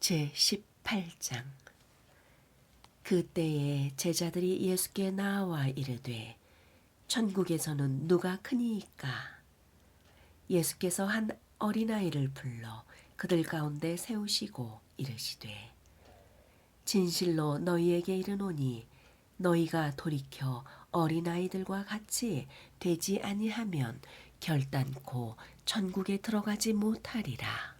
제 18장 그때에 제자들이 예수께 나와 이르되 천국에서는 누가 크니이까 예수께서 한 어린아이를 불러 그들 가운데 세우시고 이르시되 진실로 너희에게 이르노니 너희가 돌이켜 어린아이들과 같이 되지 아니하면 결단코 천국에 들어가지 못하리라.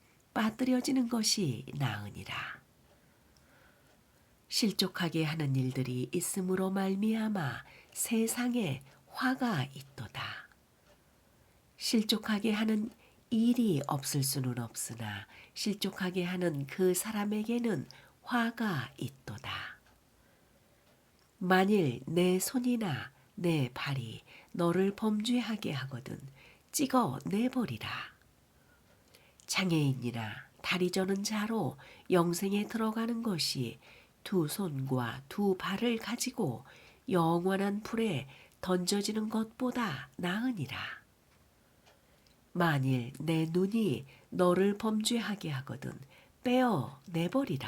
빠뜨려지는 것이 나으니라. 실족하게 하는 일들이 있음으로 말미암아 세상에 화가 있도다. 실족하게 하는 일이 없을 수는 없으나 실족하게 하는 그 사람에게는 화가 있도다. 만일 내 손이나 내 발이 너를 범죄하게 하거든 찍어 내버리라. 장애인이나 다리 저는 자로 영생에 들어가는 것이 두 손과 두 발을 가지고 영원한 불에 던져지는 것보다 나으니라. 만일 내 눈이 너를 범죄하게 하거든 빼어 내버리라.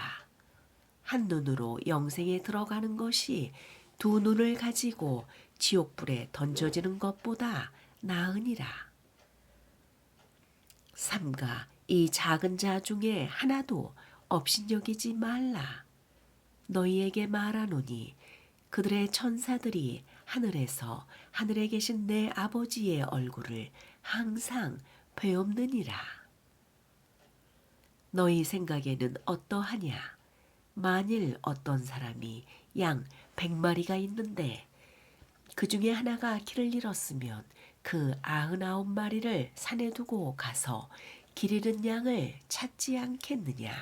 한 눈으로 영생에 들어가는 것이 두 눈을 가지고 지옥불에 던져지는 것보다 나으니라. 삼가 이 작은 자 중에 하나도 업신여기지 말라. 너희에게 말하노니 그들의 천사들이 하늘에서 하늘에 계신 내 아버지의 얼굴을 항상 배옵느니라. 너희 생각에는 어떠하냐? 만일 어떤 사람이 양 백마리가 있는데 그 중에 하나가 길을 잃었으면 그 아흔아홉 마리를 산에 두고 가서 길 잃은 양을 찾지 않겠느냐?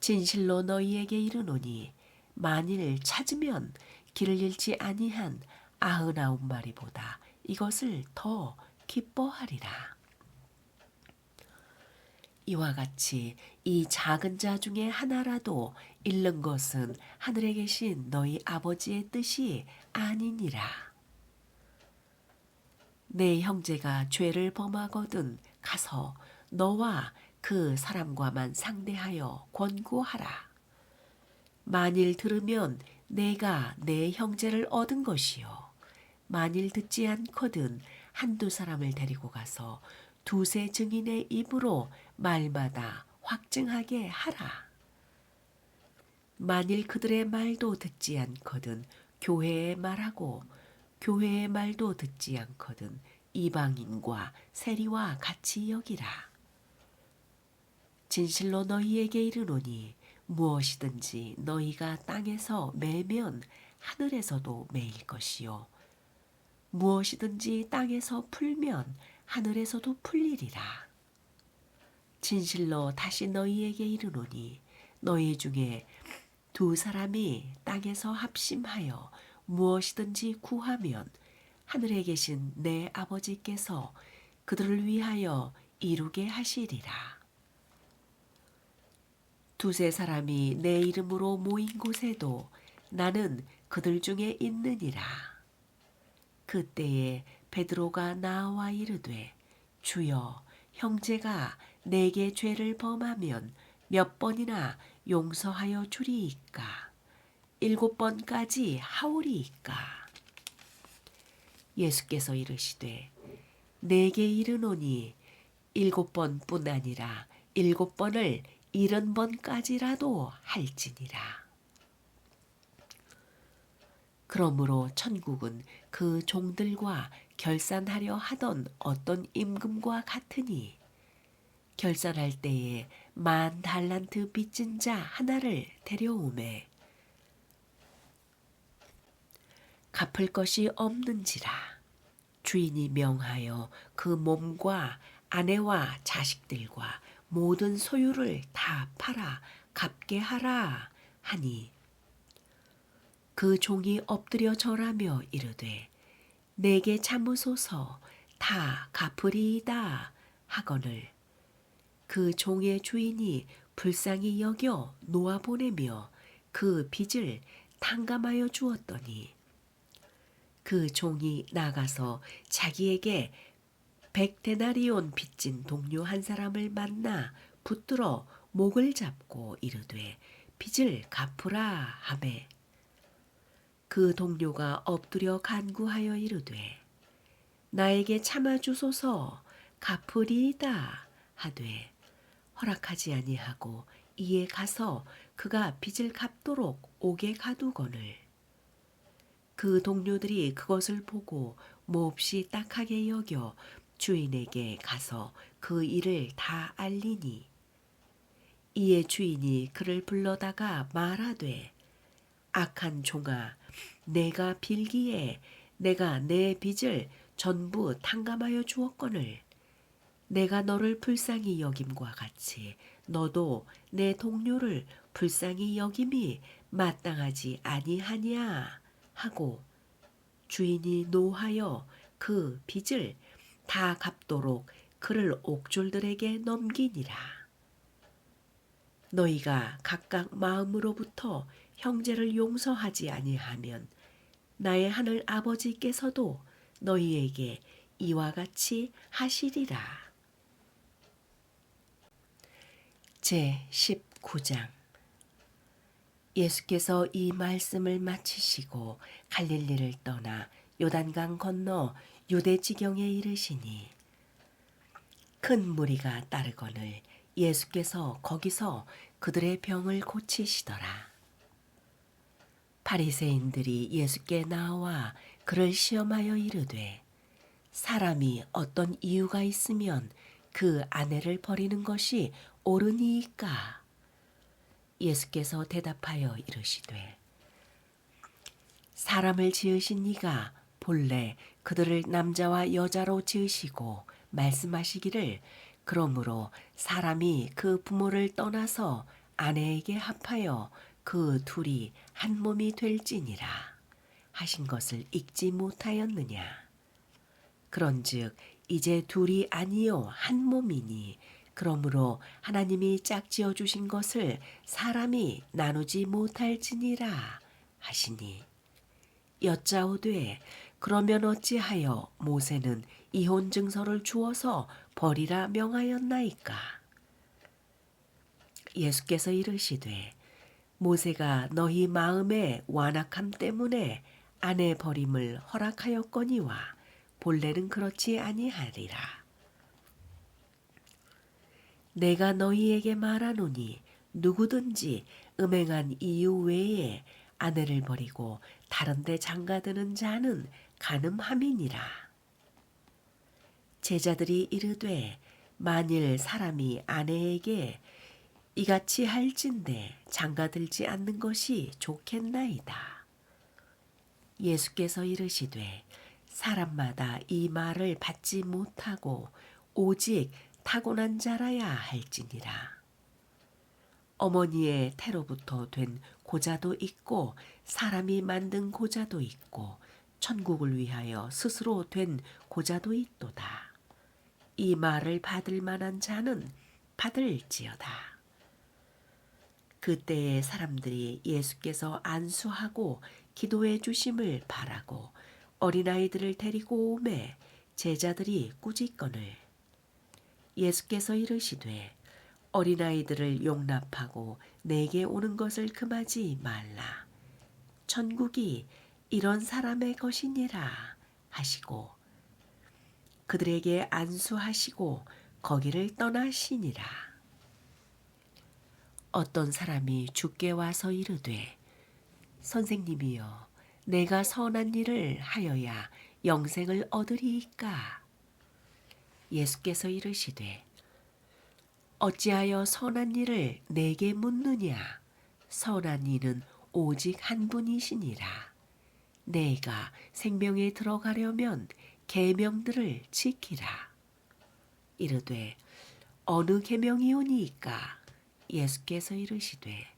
진실로 너희에게 이르노니 만일 찾으면 길을 잃지 아니한 아흔아홉 마리보다 이것을 더 기뻐하리라. 이와 같이 이 작은 자 중에 하나라도 잃는 것은 하늘에 계신 너희 아버지의 뜻이 아니니라. 내 형제가 죄를 범하거든 가서 너와 그 사람과만 상대하여 권고하라. 만일 들으면 내가 내 형제를 얻은 것이요. 만일 듣지 않거든 한두 사람을 데리고 가서 두세 증인의 입으로 말마다 확증하게 하라. 만일 그들의 말도 듣지 않거든 교회의 말하고 교회의 말도 듣지 않거든 이방인과 세리와 같이 여기라. 진실로 너희에게 이르노니 무엇이든지 너희가 땅에서 매면 하늘에서도 매일 것이요 무엇이든지 땅에서 풀면 하늘에서도 풀리리라. 진실로 다시 너희에게 이르노니 너희 중에 두 사람이 땅에서 합심하여 무엇이든지 구하면 하늘에 계신 내 아버지께서 그들을 위하여 이루게 하시리라. 두세 사람이 내 이름으로 모인 곳에도 나는 그들 중에 있느니라. 그때에 베드로가 나와 이르되 주여 형제가 내게 죄를 범하면 몇 번이나 용서하여 주리이까 일곱 번까지 하오리이까 예수께서 이르시되 내게 이르노니 일곱 번뿐 아니라 일곱 번을 일흔 번까지라도 할지니라. 그러므로 천국은 그 종들과 결산하려 하던 어떤 임금과 같으니 결산할 때에 만 달란트 빚진 자 하나를 데려오매 갚을 것이 없는지라. 주인이 명하여 그 몸과 아내와 자식들과 모든 소유를 다 팔아 갚게 하라 하니. 그 종이 엎드려 절하며 이르되 내게 참으소서 다 갚으리이다 하거늘. 그 종의 주인이 불쌍히 여겨 놓아 보내며 그 빚을 탕감하여 주었더니 그 종이 나가서 자기에게 백데나리온 빚진 동료 한 사람을 만나 붙들어 목을 잡고 이르되 빚을 갚으라 하매. 그 동료가 엎드려 간구하여 이르되 나에게 참아 주소서 갚으리이다 하되 허락하지 아니하고 이에 가서 그가 빚을 갚도록 옥에 가두거늘 그 동료들이 그것을 보고 몹시 딱하게 여겨 주인에게 가서 그 일을 다 알리니. 이에 주인이 그를 불러다가 말하되 악한 종아 내가 빌기에 내가 내 빚을 전부 탕감하여 주었거늘. 내가 너를 불쌍히 여김과 같이 너도 내 동료를 불쌍히 여김이 마땅하지 아니하냐 하고 주인이 노하여 그 빚을 다 갚도록 그를 옥졸들에게 넘기니라. 너희가 각각 마음으로부터 형제를 용서하지 아니하면 나의 하늘 아버지께서도 너희에게 이와 같이 하시리라. 제 19장 예수께서 이 말씀을 마치시고 갈릴리를 떠나 요단강 건너 유대 지경에 이르시니 큰 무리가 따르거늘 예수께서 거기서 그들의 병을 고치시더라. 바리새인들이 예수께 나와 그를 시험하여 이르되 사람이 어떤 이유가 있으면 그 아내를 버리는 것이 옳으니이까 예수께서 대답하여 이르시되 사람을 지으신 이가 본래 그들을 남자와 여자로 지으시고 말씀하시기를 그러므로 사람이 그 부모를 떠나서 아내에게 합하여 그 둘이 한 몸이 될지니라 하신 것을 읽지 못하였느냐? 그런즉 이제 둘이 아니요 한 몸이니 그러므로 하나님이 짝지어 주신 것을 사람이 나누지 못할지니라 하시니. 여짜오되 그러면 어찌하여 모세는 이혼 증서를 주어서 버리라 명하였나이까? 예수께서 이르시되 모세가 너희 마음의 완악함 때문에 아내 버림을 허락하였거니와 본래는 그렇지 아니하리라 내가 너희에게 말하노니 누구든지 음행한 이유 외에 아내를 버리고 다른 데 장가드는 자는 가늠함이니라. 제자들이 이르되 만일 사람이 아내에게 이같이 할진대 장가들지 않는 것이 좋겠나이다. 예수께서 이르시되 사람마다 이 말을 받지 못하고 오직 타고난 자라야 할지니라. 어머니의 태로부터 된 고자도 있고 사람이 만든 고자도 있고 천국을 위하여 스스로 된 고자도 있도다. 이 말을 받을 만한 자는 받을지어다. 그때에 사람들이 예수께서 안수하고 기도해 주심을 바라고 어린아이들을 데리고 오매 제자들이 꾸짖거늘 예수께서 이르시되 어린아이들을 용납하고 내게 오는 것을 금하지 말라. 천국이 이런 사람의 것이니라 하시고 그들에게 안수하시고 거기를 떠나시니라. 어떤 사람이 주께 와서 이르되 선생님이여 내가 선한 일을 하여야 영생을 얻으리이까 예수께서 이르시되 어찌하여 선한 일을 내게 묻느냐? 선한 이는 오직 한 분이시니라. 내가 생명에 들어가려면 계명들을 지키라. 이르되 어느 계명이오니이까? 예수께서 이르시되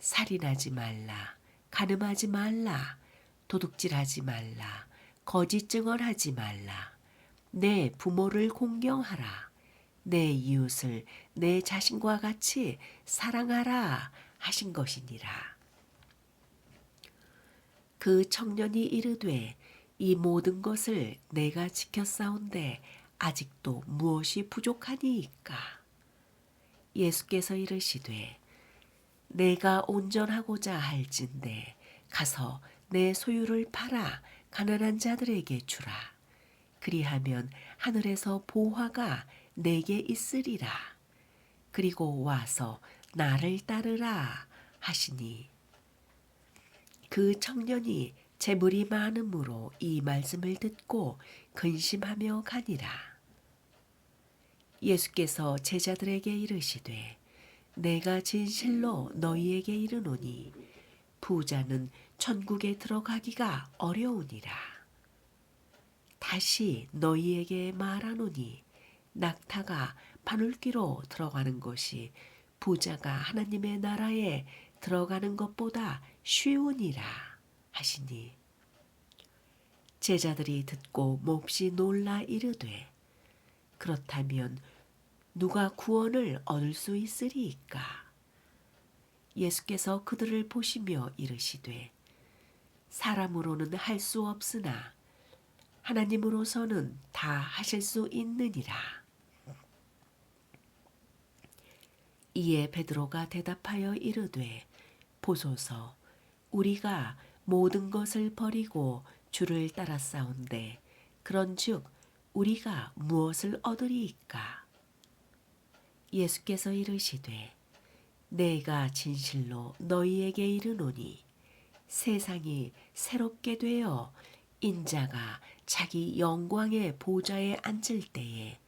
살인하지 말라 간음하지 말라 도둑질하지 말라 거짓 증언하지 말라 내 부모를 공경하라. 내 이웃을 내 자신과 같이 사랑하라 하신 것이니라. 그 청년이 이르되 이 모든 것을 내가 지켰사온데 아직도 무엇이 부족하니이까? 예수께서 이르시되 내가 온전하고자 할진대 가서 내 소유를 팔아 가난한 자들에게 주라 그리하면 하늘에서 보화가 내게 있으리라 그리고 와서 나를 따르라 하시니 그 청년이 재물이 많음으로 이 말씀을 듣고 근심하며 가니라. 예수께서 제자들에게 이르시되 내가 진실로 너희에게 이르노니 부자는 천국에 들어가기가 어려우니라. 다시 너희에게 말하노니 낙타가 바늘귀로 들어가는 것이 부자가 하나님의 나라에 들어가는 것보다 쉬우니라 하시니. 제자들이 듣고 몹시 놀라 이르되 그렇다면 누가 구원을 얻을 수 있으리이까? 예수께서 그들을 보시며 이르시되 사람으로는 할 수 없으나 하나님으로서는 다 하실 수 있느니라. 이에 베드로가 대답하여 이르되 보소서 우리가 모든 것을 버리고 주를 따라싸운데 그런즉 우리가 무엇을 얻으리이까? 예수께서 이르시되 내가 진실로 너희에게 이르노니 세상이 새롭게 되어 인자가 자기 영광의 보좌에 앉을 때에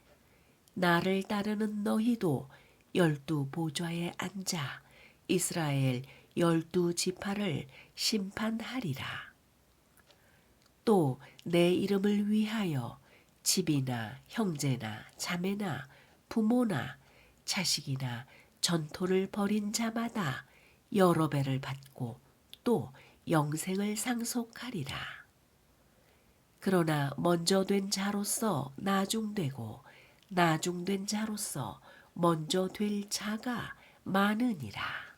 나를 따르는 너희도 열두 보좌에 앉아 이스라엘 열두 지파를 심판하리라. 또 내 이름을 위하여 집이나 형제나 자매나 부모나 자식이나 전토를 벌인 자마다 여러 배를 받고 또 영생을 상속하리라. 그러나 먼저 된 자로서 나중되고 나중된 자로서 먼저 될 자가 많으니라.